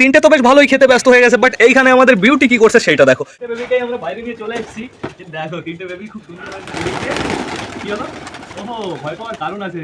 তিনটে তো বেশ ভালোই খেতে ব্যস্ত হয়ে গেছে বাট এইখানে আমাদের বিউটি কি করছে সেটা দেখো। দেখো, তিনটে পাওয়ার কারণ আছে।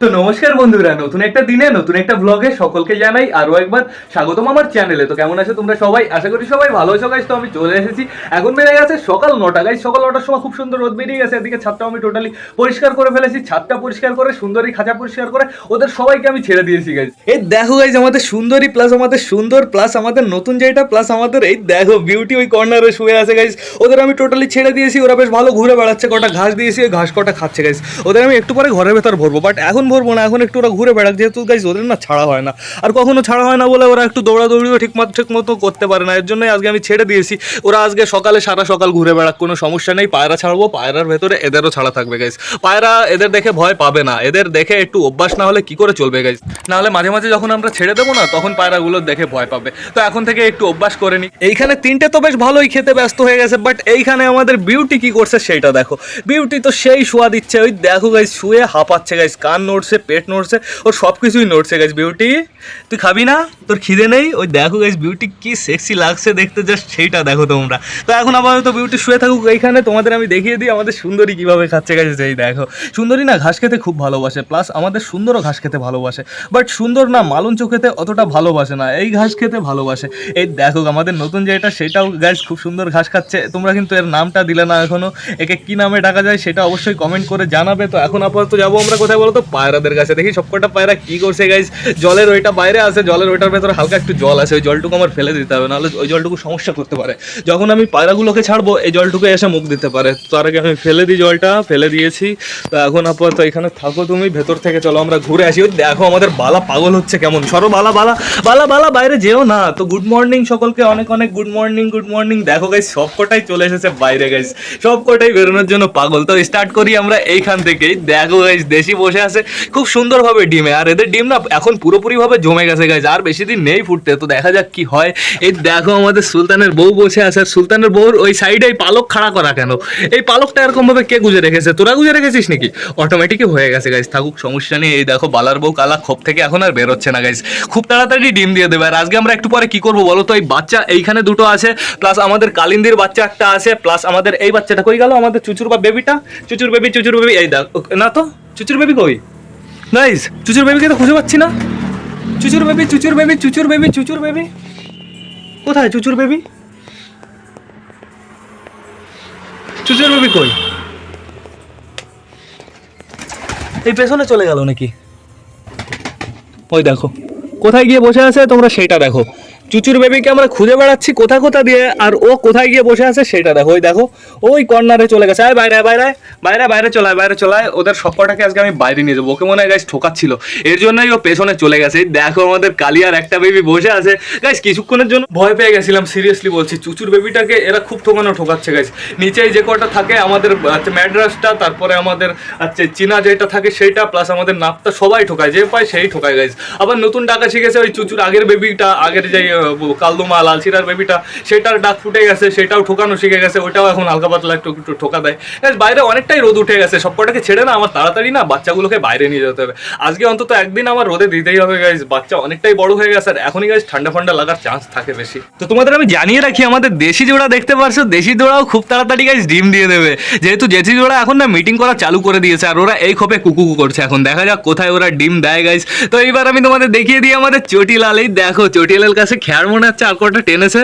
তো নমস্কার বন্ধুরা, নতুন একটা দিনে, নতুন একটা ব্লগে সকলকে জানাই আরও একবার স্বাগতম আমার চ্যানেলে তো কেমন আছো তোমরা সবাই? আশা করি সবাই ভালো আছো গাইজ তো আমি চলে এসেছি। এখন বেড়ে গেছে সকাল নটা। গাইজ সকাল নটার সময় খুব সুন্দর রোদ বেরিয়ে গেছে। এদিকে ছাদটা আমি টোটালি পরিষ্কার করে ফেলেছি। ছাদটা পরিষ্কার করে, সুন্দরী খাঁচা পরিষ্কার করে ওদের সবাইকে আমি ছেড়ে দিয়েছি গাইজ এই দেখো গাইজ আমাদের সুন্দরী প্লাস আমাদের সুন্দর প্লাস আমাদের নতুন যেটা প্লাস আমাদের, এই দেখো বিউটি ওই কর্নারে শুয়ে আছে গাইজ ওদের আমি টোটালি ছেড়ে দিয়েছি। ওরা বেশ ভালো ঘুরে বেড়াচ্ছে। কটা ঘাস দিয়েছি, ওই ঘাস কটা খাচ্ছে গাইজ ওদের আমি একটু পরে ঘরের ভেতর ভরবো। বাট এখন ভরবো না এখন একটু ওরা ঘুরে বেড়াক, যেহেতু গাইজ ওদের না ছাড়া হয় না। আর কখনো ছাড়া হয় না বলে ওরা একটু দৌড়াদৌড়িও ঠিক মতো ঠিক মতো করতে পারে না। এর জন্যই আজকে আমি ছেড়ে দিয়েছি। ওরা আজকে সকালে সারা সকাল ঘুরে বেড়াক, কোনো সমস্যা নেই। পায়রা ছাড়বো, পায়রার ভেতরে এদেরও ছাড়া থাকবে গাইজ পায়রা এদের দেখে ভয় পাবে না। এদের দেখে একটু অভ্যাস না হলে কি করে চলবে গাইজ না হলে মাঝে মাঝে যখন আমরা ছেড়ে দেবো না, তখন পায়রাগুলো দেখে ভয় পাবে। তো এখন থেকে একটু অভ্যাস করে নি। এইখানে তিনটে তো বেশ ভালোই খেতে ব্যস্ত হয়ে গেছে বাট এইখানে আমাদের বিউটি কি করছে সেইটা দেখো। বিউটি তো সেই শোয়া দিচ্ছে। ওই দেখো গাইজ শুয়ে হাঁপাচ্ছে গাইজ কান নড়ছে পেট নড়ছে ওর সব কিছুই নড়ছে গাইজ বিউটি তুই খাবি না? তোর খিদে নেই? ওই দেখো গাইজ বিউটি কি সেক্সি লাগছে দেখতে জাস্ট সেইটা দেখো তোমরা। তো এখন আপাতত বিউটি শুয়ে থাকুক এইখানে, তোমাদের আমি দেখিয়ে দিই আমাদের সুন্দরী কীভাবে খাচ্ছে গাইজ সেই দেখো। সুন্দরী না ঘাস খেতে খুব ভালোবাসে প্লাস আমাদের সুন্দরও ঘাস খেতে ভালোবাসে। বাট সুন্দর না মালন চোখেতে অতটা ভালোবাসে না, এই ঘাস খেতে ভালোবাসে। এই দেখো, আমাদের নতুন যেটা সেটাও গাইজ খুব সুন্দর ঘাস খাচ্ছে। তোমরা কিন্তু এর নামটা দিলে না এখনও। একে কি নামে ডাকা যায়, সেটা অবশ্যই কমেন্ট করে জানাবে। তো এখন আপাতত যাব আমরা, কোথায় বলো তো পায়রাদের কাছে দেখি সবকটা পায়রা কি করছে গাইজ জলের ওইটা বাইরে আছে, জলের ওইটার ভেতরে হালকা একটু জল আছে, ওই জলটুকু আমার ফেলে দিতে হবে, নাহলে ওই জলটুকু সমস্যা করতে পারে। যখন আমি পায়রাগুলোকে ছাড়বো, এই জলটুকু এসে মুখ দিতে পারে। তার আগে আমি ফেলে দিই জলটা, ফেলে দিয়েছি। তো এখন আপাতত এখানে থাকো তুমি, ভেতর থেকে চলো, আমরা ঘুরে আসি। দেখো আমাদের বালা পাগল হচ্ছে কেমন। সরো বালা বালা বালা বালা, বাইরে যেও না। তো গুড মর্নিং সকলকে, অনেক অনেক গুড মর্নিং গুড মর্নিং দেখো গাইজ সবকটাই চলে এসেছে বাইরে গাইজ সবকটাই বেরোনোর জন্য পাগল। তো স্টার্ট করি আমরা এইখান থেকেই। দেখো গাইজ দেশি বসে আছে। খুব সুন্দরভাবে ডিমে, আর এদের ডিম না এখন পুরোপুরিভাবে জমে গেছে গাইজ আর বেশি দিন নেই ফুটতে, তো দেখা যাক কি হয়। এই দেখো আমাদের সুলতানের বউ বসে আছে, আর সুলতানের বউর ওই সাইডে এই পালক খাড়া করা কেন? এই পালকটা এরকম ভাবে কে গুজে রেখেছে? তোরা গুজে রেখেছিস নাকি? অটোমেটিকই হয়ে গেছে গাইজ থাকুক, সমস্যা নেই। এই দেখো, বালার বউ কালা খোপ থেকে এখন আর বেরোচ্ছে না গাইজ খুব তাড়াতাড়ি ডিম দিয়ে দেবে, আর আজকে আমরা একটু পরে কি করব বলো তো? এই বাচ্চা এইখানে দুটো আছে প্লাস আমাদের কালিন্দির বাচ্চা একটা আছে প্লাস আমাদের এই বাচ্চাটা কই গেল? আমাদের চুচুর বা বেবিটা চুচুর বেবি চুচুর বেবি এই দেখ, না তো? চুচুর বেবি কই? গাইজ চুচুর বেবিকে তো খুঁজে পাচ্ছি না। Chuchur baby Chuchur baby Chuchur baby Chuchur baby কোথায় চুচুর বেবি চুচুর বেবি কই? এই পেছনে চলে গেল নাকি? ওই দেখো। কোথায় গিয়ে বসে আছে তোমরা সেটা দেখো। চুচুর বেবিকে আমরা খুঁজে বেড়াচ্ছি কোথা কোথা দিয়ে আর ও কোথায় গিয়ে বসে আছে সেটা দেখো ওই দেখো ওই কর্নারে চলে গেছে। আয় বাইরে বাইরে বাইরে বাইরে চলায় বাইরে চলায় ওদের সবকটাকে আজকে আমি বাইরে নিয়ে যাব। ওকে মনে হয় গাইস ঠোকাচ্ছিল। এর জন্যই ও পেছনে চলে গেছে। দেখো আমাদের কালিয়ার একটা বেবি বসে আছে। গাইস কিছুক্ষণের জন্য ভয় পেয়ে গেছিলাম সিরিয়াসলি বলছি। চুচুর বেবিটাকে এরা খুব ঠোকানো ঠোকাচ্ছে গাইস নিচেই যে কটা থাকে আমাদের আচ্ছা, ম্যাড্রাসটা তারপরে আমাদের আচ্ছা চীনা যেটা থাকে সেইটা প্লাস আমাদের নাপটা সবাই ঠোকায়। যে পায় সেই ঠোকায় গাইস আবার নতুন টাকা শিখেছে ওই চুচুর আগের বেবিটা আগের যে কালদুমা লালচিরার বেবিটা সেটার ডাক ফুটে গেছে, সেটাও ঠোকানো শিখে গেছে ওটাও এখন হালকা পাতলা একটু একটু ঠোকা দেয়। বাইরে অনেকটাই রোদ উঠে গেছে সবকটাকে ছেড়ে না, আমার তাড়াতাড়ি না বাচ্চাগুলোকে বাইরে নিয়ে যেতে হবে। আজকে অন্তত একদিন আমার রোদে দিতেই হবে গাইজ বাচ্চা অনেকটাই বড় হয়ে গেছে, আর এখনই গাইজ ঠান্ডা ফান্ডা লাগার চান্স থাকে বেশি। তো তোমাদের আমি জানিয়ে রাখি, আমাদের দেশি জোড়া দেখতে পারছ? দেশি জোড়াও খুব তাড়াতাড়ি গাইজ ডিম দিয়ে দেবে। যেহেতু দেশি জোড়া এখন না মিটিং করা চালু করে দিয়েছে, আর ওরা এই খোপে কুকুকু করছে। এখন দেখা যাক কোথায় ওরা ডিম দেয় গাইজ তো এইবার আমি তোমাদের দেখিয়ে দিই আমাদের চটিলাল। এই দেখো চটিলাল কাছে খ্যাড় মনে হচ্ছে আর কটা টেনেছে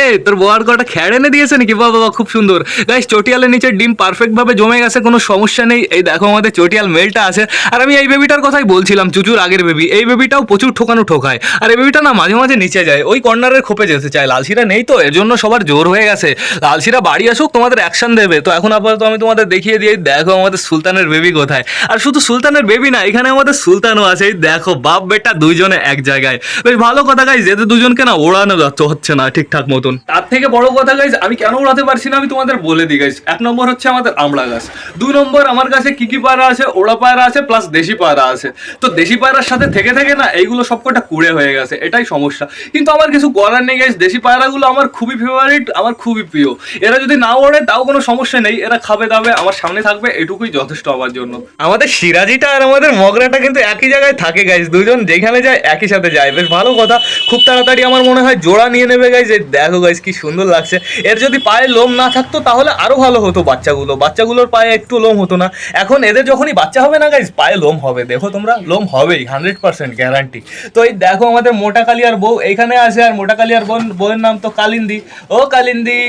এ তোর বউ আর কটা খ্যাড় এনে দিয়েছে নাকি? বাবা বাবা খুব সুন্দর। গাইজ চটিয়ালের নিচে ডিম পারফেক্টভাবে জমে গেছে, কোনো সমস্যা নেই। এই দেখো আমাদের চটিয়াল মেলটা আছে। আর আমি এই বেবিটার কথাই বলছিলাম, চুচুর আগের বেবি এই বেবিটাও প্রচুর ঠোকানো ঠোকায়। আর এই বেবিটা না মাঝে মাঝে নিচে যায়। ওই কর্নারের খোপে যেতে চায়। লালশিরা নেই তো, এর জন্য সবার জোর হয়ে গেছে। লালশিরা বাড়ি আসুক, তোমাদের অ্যাকশন দেবে। তো এখন আপাতত আমি তোমাদের দেখিয়ে এই দেখো আমাদের সুলতানের বেবি কোথায়। আর শুধু সুলতানের বেবি না, এখানে আমাদের সুলতানও আছে। এই দেখো বাপ বেটা দুইজনে এক জায়গায়। বেশ ভালো কথা গাইজ এদের দুজনকে না ওড়ানো যাচ্ছে হচ্ছে না ঠিকঠাক মতন। তার থেকে বড় কথা গাইজ আমি কেন ওড়াতে পারছি না? আমি তোমাদের বলে দিই গাইজ এক নম্বর হচ্ছে আমাদের আমড়া গাছ। দুই নম্বর আমার কাছে কি কি পায়রা আছে? ওড়া পায়রা আছে প্লাস দেশি পায়রা আছে। তো দেশি পায়রার সাথে থেকে থেকে না এইগুলো সবকটা কুড়ে হয়ে গেছে। এটাই সমস্যা। কিন্তু আমার কিছু করার নেই গাইজ দেশি পায়রাগুলো আমার খুবই ফেভারিট আমার খুবই প্রিয়। এরা যদি না ওড়ে তাও কোনো সমস্যা নেই। এরা খাবে দাবে আমার সামনে থাকবে এটুকুই যথেষ্ট আমার জন্য। আমাদের সিরাজিটা আর আমাদের মগরাটা কিন্তু একই জায়গায় থাকে গাইজ দুজন যেখানে যায় একই সাথে যায়। বেশ ভালো কথা। খুব তাড়াতাড়ি আমার মনে হয় জোড়া নিয়ে নেবে গাইজ দেখো গাইজ কি সুন্দর লাগছে। এর যদি পায়ে লোম না থাকতো, তাহলে আরও ভালো হতো বাচ্চাগুলো। বাচ্চাগুলোর পায়ে একটু লোম হতো না। এখন এদের যখনই বাচ্চা হবে না গাইজ পায়ে লোম হবে। দেখো তোমরা, লোম হবেই হান্ড্রেড পার্সেন্ট গ্যারান্টি তো এই দেখো আমাদের মোটা কালিয়ার বউ এইখানে আছে, আর মোটা কালিয়ার বোন, বউয়ের নাম তো কালিন্দি। ও কালিন্দি,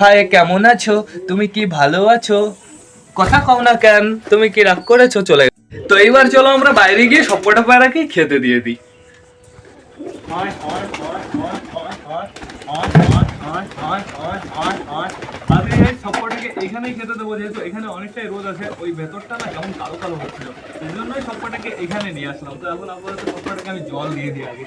হায়, কেমন আছো? তুমি কি ভালো আছো? কথা কও না কেন, তুমি কি রাগ করেছ? চলে। তো এইবার চলো আমরা বাইরে গিয়ে সব সবকটা পায়রাকে খেতে দিয়ে দিই। এখানেই খেতে দেবো যেহেতু এখানে অনেকটাই রোদ আছে ওই ভেতরটা না কেমন কালো কালো হচ্ছিল এই জন্যই সবকটাকে এখানে নিয়ে আসলাম তো এখন আপাতত সবকটাকে আমি জল দিয়ে দিই আগে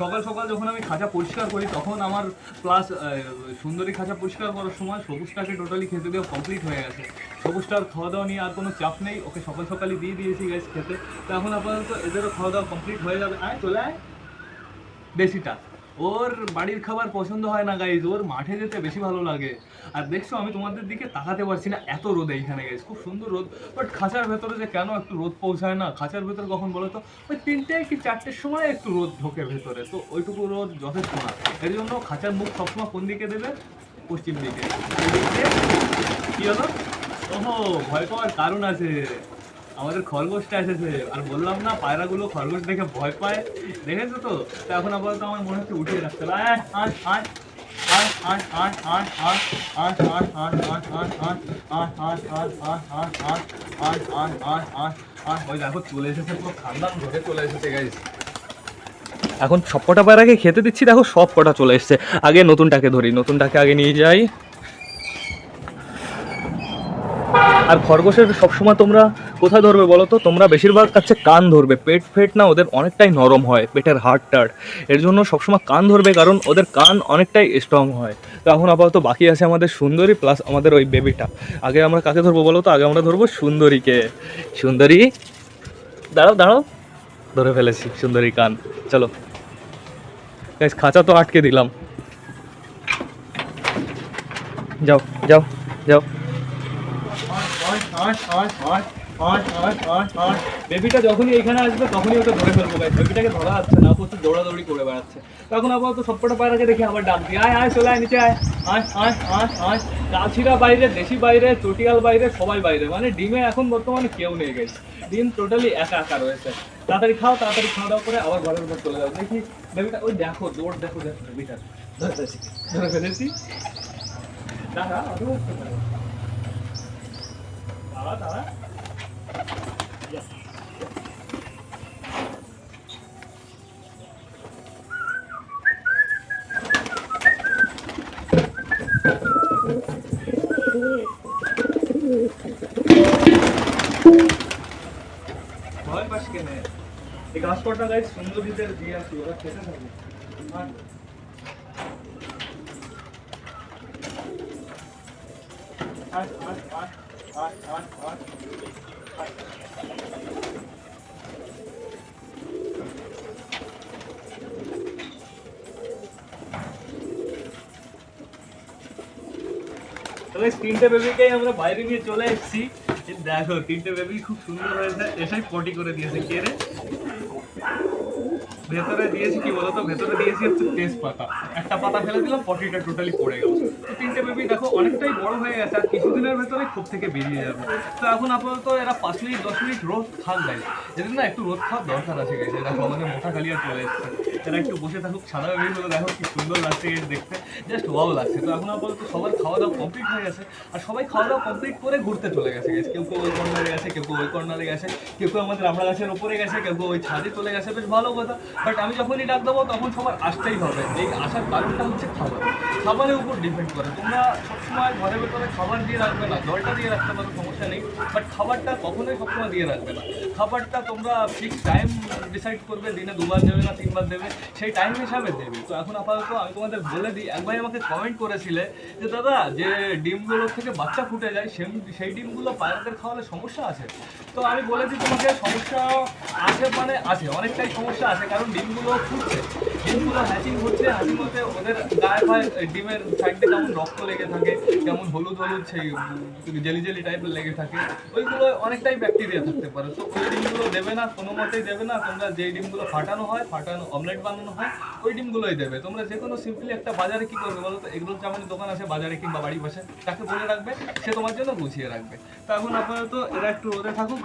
সকাল সকাল যখন আমি খাঁচা পরিষ্কার করি, তখন আমার প্লাস সুন্দরী খাঁচা পরিষ্কার করার সময় সবুজটাকে টোটালি খেতে দেওয়া কমপ্লিট হয়ে গেছে। সবুজটার খাওয়া দাওয়া নিয়ে আর কোনো চাপ নেই, ওকে সকাল সকালই দিয়ে দিয়েছি গ্যাস খেতে। তো এখন আপাতত এদেরও খাওয়া দাওয়া কমপ্লিট হয়ে যাবে। আয়, চলে আয়। বেশি দেশিটা ওর বাড়ির খাবার পছন্দ হয় না গাইজ ওর মাঠে যেতে বেশি ভালো লাগে। আর দেখছ, আমি তোমাদের দিকে তাকাতে পারছি না, এত রোদ এইখানে গাইজ খুব সুন্দর রোদ। বাট খাঁচার ভেতরে যে কেন একটু রোদ পৌঁছায় না? খাঁচার ভেতরে কখন বলো তো? ওই তিনটে কি চারটের সময় একটু রোদ ঢোকে ভেতরে। তো ওইটুকু রোদ যথেষ্ট না। এর জন্য খাঁচার মুখ সবসময় কোন দিকে দেবে? পশ্চিম দিকে। কি হলো? ওহো, ভয় পাওয়ার কারণ আছে। আমাদের খরগোশটা এসেছে আর বললাম না পায়রাগুলো খরগোশ দেখে ভয় পায় দেখেছ তো এখন আপাতত আমার মনে হচ্ছে উঠিয়ে রাখতে হবে আট আট এখন সবকটা পায়রাকে খেতে দিচ্ছি দেখো সব কটা চলে এসছে আগে নতুনটাকে ধরি নতুনটাকে আগে নিয়ে যাই আর খরগোশের সবসময় তোমরা কোথায় ধরবে বলো তো? তোমরা বেশিরভাগ কাছে কান ধরবে। পেট ফেট না, ওদের অনেকটাই নরম হয়, পেটের হাড় টাড়। এর জন্য সবসময় কান ধরবে কারণ ওদের কান অনেকটাই স্ট্রং হয়। তো এখন আপাতত বাকি আছে আমাদের সুন্দরী প্লাস আমাদের ওই বেবিটা আগে আমরা কাকে ধরবো বলো তো? আগে আমরা ধরবো সুন্দরীকে। সুন্দরী, দাঁড়াও দাঁড়াও। ধরে ফেলেছি সুন্দরী কান। চলো। খাঁচা তো আটকে দিলাম। যাও যাও যাও। বেবিটা যখনই এখানে আসবে, তখনই ওকে ধরে ফেলব গাইস বেবিটাকে ধরা যাচ্ছে না প্রচুর দৌড়াদৌড়ি করে বেড়াচ্ছে। তখন আপাতত সবকটা পায়রাকে দেখি আবার ডাক দিই আয় আয়, চলে আয়, নিচে আয়। আয় আয় আয় আয়। কাছিরা বাইরে, দেশি বাইরে, চটিয়াল বাইরে, সবাই বাইরে। মানে ডিমে এখন বর্তমানে কেউ নেই গেছে ডিম টোটালি একা একা রয়েছে। তাড়াতাড়ি খাও, তাড়াতাড়ি খাওয়া দাওয়া করে আবার ঘরের উপর চলে যাও। দেখি বেবিটা, ওই দেখো, দৌড় দেখো দেখো বেবিটা। ধরে ফেলেছি ধরে ফেলেছি। ভয় পাস কেনে এই গাছ কটা গাছ সুন্দরীদের দিয়ে আসি ওরা খেতে থাকবে আর আয়, আয়, আয়, আয়, আয়, আয়, আয়। তো guys, তিনটে বেবিকেই আমরা বাইরে নিয়ে চলে এসেছি দেখো তিনটে বেবি খুব সুন্দর হয়েছে এসেই পটি করে দিয়েছে কে রে ভেতরে দিয়েছি কি বলতো? ভেতরে দিয়েছি হচ্ছে তেজপাতা। একটা পাতা ফেলে দিলাম, পটিটা টোটালি পড়ে গেল। তো তিনটে বেবি দেখো, অনেকটাই বড় হয়ে গেছে আর কিছুদিনের ভেতরে খুব থেকে বেরিয়ে যাবে। তো এখন আপাতত এরা পাঁচ মিনিট, দশ মিনিট রোদ থাক গাইজ এদের না একটু রোদ খাওয়ার দরকার আছে গেছে দেখো আমাদের মোটা কালিয়া চলে এসছে। এরা একটু বসে থাকুক, সাদা বেবিগুলো দেখো কি সুন্দর লাগছে দেখতে। জাস্ট ওয়াও লাগছে। তো এখন আপাতত সবার খাওয়া দাওয়া কমপ্লিট হয়ে গেছে। আর সবাই খাওয়া দাওয়া কমপ্লিট করে ঘুরতে চলে গেছে গেছে কেউ কেউ ওই কর্নারে গেছে, কেউ কেউ ওই কর্নারে গেছে, কেউ কেউ আমাদের আমরা গাছের ওপরে গেছে, কেউ কেউ ওই ছাদে চলে গেছে। বেশ ভালো কথা। বাট আমি যখনই ডাক দেবো, তখন সবার আসতেই হবে। এই আসার কারণটা হচ্ছে খাবার। খাবারের উপর ডিপেন্ড করে। তোমরা সবসময় ঘরের ভেতরে খাবার দিয়ে রাখবে না, জলটা দিয়ে রাখতে পারো, সমস্যা নেই। বাট খাবারটা কখনোই সবসময় দিয়ে রাখবে না। খাবারটা তোমরা ফিক্স টাইম ডিসাইড করবে, দিনে দুবার দেবে না, তিনবার দেবে, সেই টাইম হিসাবে দেবে। তো এখন আপাতত আমি তোমাদের বলে দিই এক ভাই আমাকে কমেন্ট করেছিলে যে, দাদা, যে ডিমগুলোর থেকে বাচ্চা ফুটে যায় সেই সেই ডিমগুলো পায়রাদের খাওয়ালে সমস্যা আছে? তো আমি বলেছি তোমাকে, সমস্যা আছে মানে আছে, অনেকটাই সমস্যা আছে, কারণ ডিমগুলো ফুটছে। ডিমগুলো হ্যাচিং হচ্ছে হ্যাচিং হতে ওদের গায়ে পায়ে ডিমের সাইডে কেমন রক্ত লেগে থাকে কেমন হলুদ হলুদ সেই জেলি জেলি টাইপের লেগে থাকে, ওইগুলো অনেকটাই ব্যাকটেরিয়া থাকতে পারে। তো ওই ডিমগুলো দেবে না, কোনো মতেই দেবে না, তোমরা যেই ডিমগুলো ফাটানো হয়, ফাটানো অমলেট বানানো হয়, ওই ডিমগুলোই দেবে। তোমরা যে কোনো সিম্পলি একটা বাজারে কি করবে বলো তো? এগুলো চাউমিনের দোকান আছে বাজারে কিংবা বাড়ি বসে তাকে বলে রাখবে, সে তোমার জন্য গুছিয়ে রাখবে। তো এখন আপাতত এরা একটু রোদে থাকুক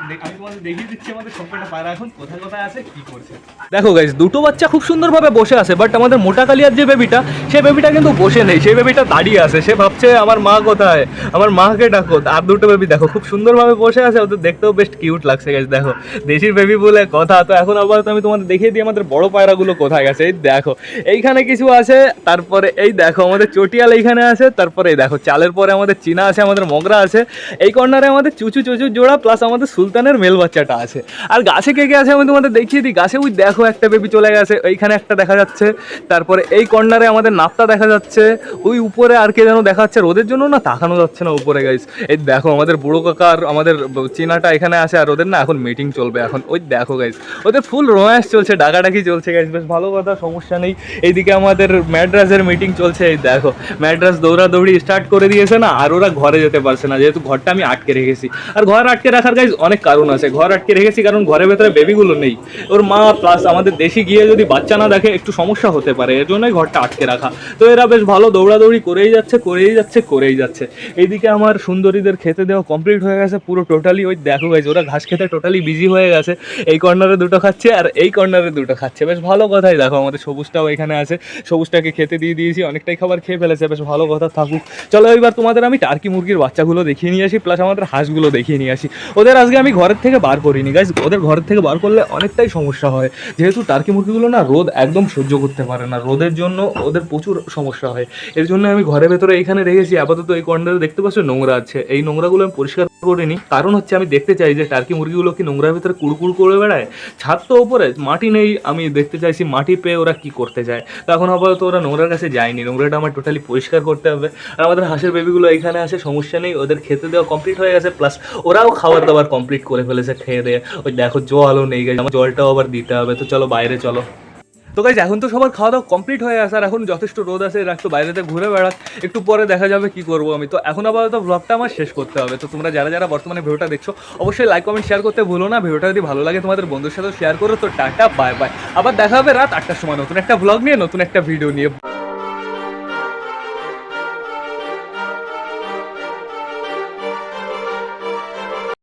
দেখো গাইজ দুটো বাচ্চা খুব সুন্দরভাবে বসে আছে বাট আমাদের মোটা কালিয়ার যে বেবিটা সেই বেবিটা কিন্তু বসে নেই। সেই বেবিটা দাঁড়িয়ে আছে। সে ভাবছে, আমার মা কোথায়? আমার মাকে ডাকো। আর দুটো বেবি দেখো, খুব সুন্দরভাবে বসে আছে, ওদের দেখতেও বেশ কিউট লাগছে গাইজ দেখো। দেশির বেবি বলে কথা। তো এখন আপাতত আমি তোমাদের দেখিয়ে দিই আমাদের বড় পায়রাগুলো কোথায় গেছে। এই দেখো, এইখানে কিছু আছে, তারপরে এই দেখো, আমাদের চটিয়াল এইখানে আছে, তারপরে এই দেখো, চালের পরে আমাদের চীনা আছে, আমাদের মগরা আছে। এই কর্নারে আমাদের চুচু চুচু জোড়া প্লাস আমাদের সুলতানের মেল বাচ্চাটা আছে। আর গাছে কে কে আছে আমি তোমাদের দেখিয়ে দিই। গাছে ওই দেখো একটা বেবি চলে গেছে, ওইখানে একটা দেখা যাচ্ছে। তারপরে এই কর্নারে আমাদের নাপটা দেখা যাচ্ছে। ওই উপরে আর কে যেন দেখা যাচ্ছে রোদের জন্য না তাকানো যাচ্ছে না উপরে গাইস এই দেখো আমাদের বুড়ো কাকা আর আমাদের চেনাটা এখানে আছে, আর ওদের না এখন মিটিং চলবে এখন। ওই দেখো গাইস ওদের ফুল রোম্যান্স চলছে, ডাকাডাকি চলছে গাইস বেশ ভালো কথা, সমস্যা নেই। এইদিকে আমাদের ম্যাড্রাসের মিটিং চলছে, এই দেখো। ম্যাড্রাস দৌড়াদৌড়ি স্টার্ট করে দিয়েছে না, আর ওরা ঘরে যেতে পারছে না। যেহেতু ঘরটা আমি আটকে রেখেছি। আর ঘর আটকে রাখার গাইজ অনেক কারণ আছে। ঘর আটকে রেখেছি কারণ ঘরের ভেতরে বেবিগুলো নেই। ওর মা প্লাস আমাদের দেশি গিয়ে যদি বাচ্চা না দেখে একটু সমস্যা হতে পারে এর জন্যই ঘরটা আটকে রাখা। তো এরা বেশ ভালো দৌড়াদৌড়ি করেই যাচ্ছে করেই যাচ্ছে করেই যাচ্ছে। এইদিকে আমার সুন্দরীদের খেতে দেওয়া কমপ্লিট হয়ে গেছে পুরো টোটালি ওই দেখো গাইজ ওরা ঘাস খেতে টোটালি বিজি হয়ে গেছে। এই কর্নারে দুটো খাচ্ছে আর এই কর্নারে দুটো খাচ্ছে। বেশ ভালো কথাই, দেখো আমাদের সবুজটাও এখানে আছে। সবুজটাকে খেতে দিয়ে দিয়েছি, অনেকটাই খাবার খেয়ে ফেলেছে, বেশ ভালো কথা থাকুক। চলো এবার তোমাদের আমি টার্কি মুরগির বাচ্চাগুলো দেখিয়ে নিয়ে আসি প্লাস আমাদের হাঁসগুলো দেখিয়ে নিয়ে আসি। ওদের আজকে আমি ঘরের থেকে বার করিনি। গাইজ ওদের ঘরের থেকে বার করলে অনেকটাই সমস্যা হয়। যেহেতু টার্কি মুরগিগুলো না রোদ একদম সহ্য করতে পারে না। রোদের জন্য ওদের প্রচুর সমস্যা হয়। এর জন্য আমি ঘরের ভেতরে এখানে রেখেছি। আপাতত এই কর্নারে দেখতে পাচ্ছ নোংরা আছে। এই নোংরাগুলো আমি পরিষ্কার করিনি। কারণ হচ্ছে আমি দেখতে চাই যে টার্কি মুরগিগুলো কি নোংরার ভেতরে কুড়কুড় করে বেড়ায়? ছাদ তো ওপরে মাটি নেই। আমি দেখতে চাইছি মাটি পেয়ে ওরা কি করতে যায়। তো এখন আপাতত ওরা নোংরার কাছে যায়নি। নোংরাটা আমার টোটালি পরিষ্কার করতে হবে। আর আমাদের হাঁসের বেবিগুলো এখানে আসে, সমস্যা নেই। ওদের খেতে দেওয়া কমপ্লিট হয়ে গেছে। প্লাস ওরাও খাবার দাবার কমপ্লিট করে ফেলেছে, খেয়ে দিয়ে। ওই দেখো, জলও নেই গেছে আমার জলটাও আবার দিতে হবে। তো চলো, বাইরে চলো। তো গাইজ এখন তো সবার খাওয়া দাওয়া কমপ্লিট হয়ে আর এখন যথেষ্ট রোদ আছে একটু বাইরেতে ঘুরে বেড়াক। একটু পরে দেখা যাবে কি করব আমি। তো এখন আপাতত ব্লগটা আমার শেষ করতে হবে। তো তোমরা যারা যারা বর্তমানে ভিডিওটা দেখছ, অবশ্যই লাইক কমেন্ট শেয়ার করতে ভুলো না। ভিডিওটা যদি ভালো লাগে তোমাদের বন্ধুর সাথে শেয়ার করো। তো টাটা বাই বাই আবার দেখা হবে রাত আটটার সময় নতুন একটা ব্লগ নিয়ে, নতুন একটা ভিডিও নিয়ে।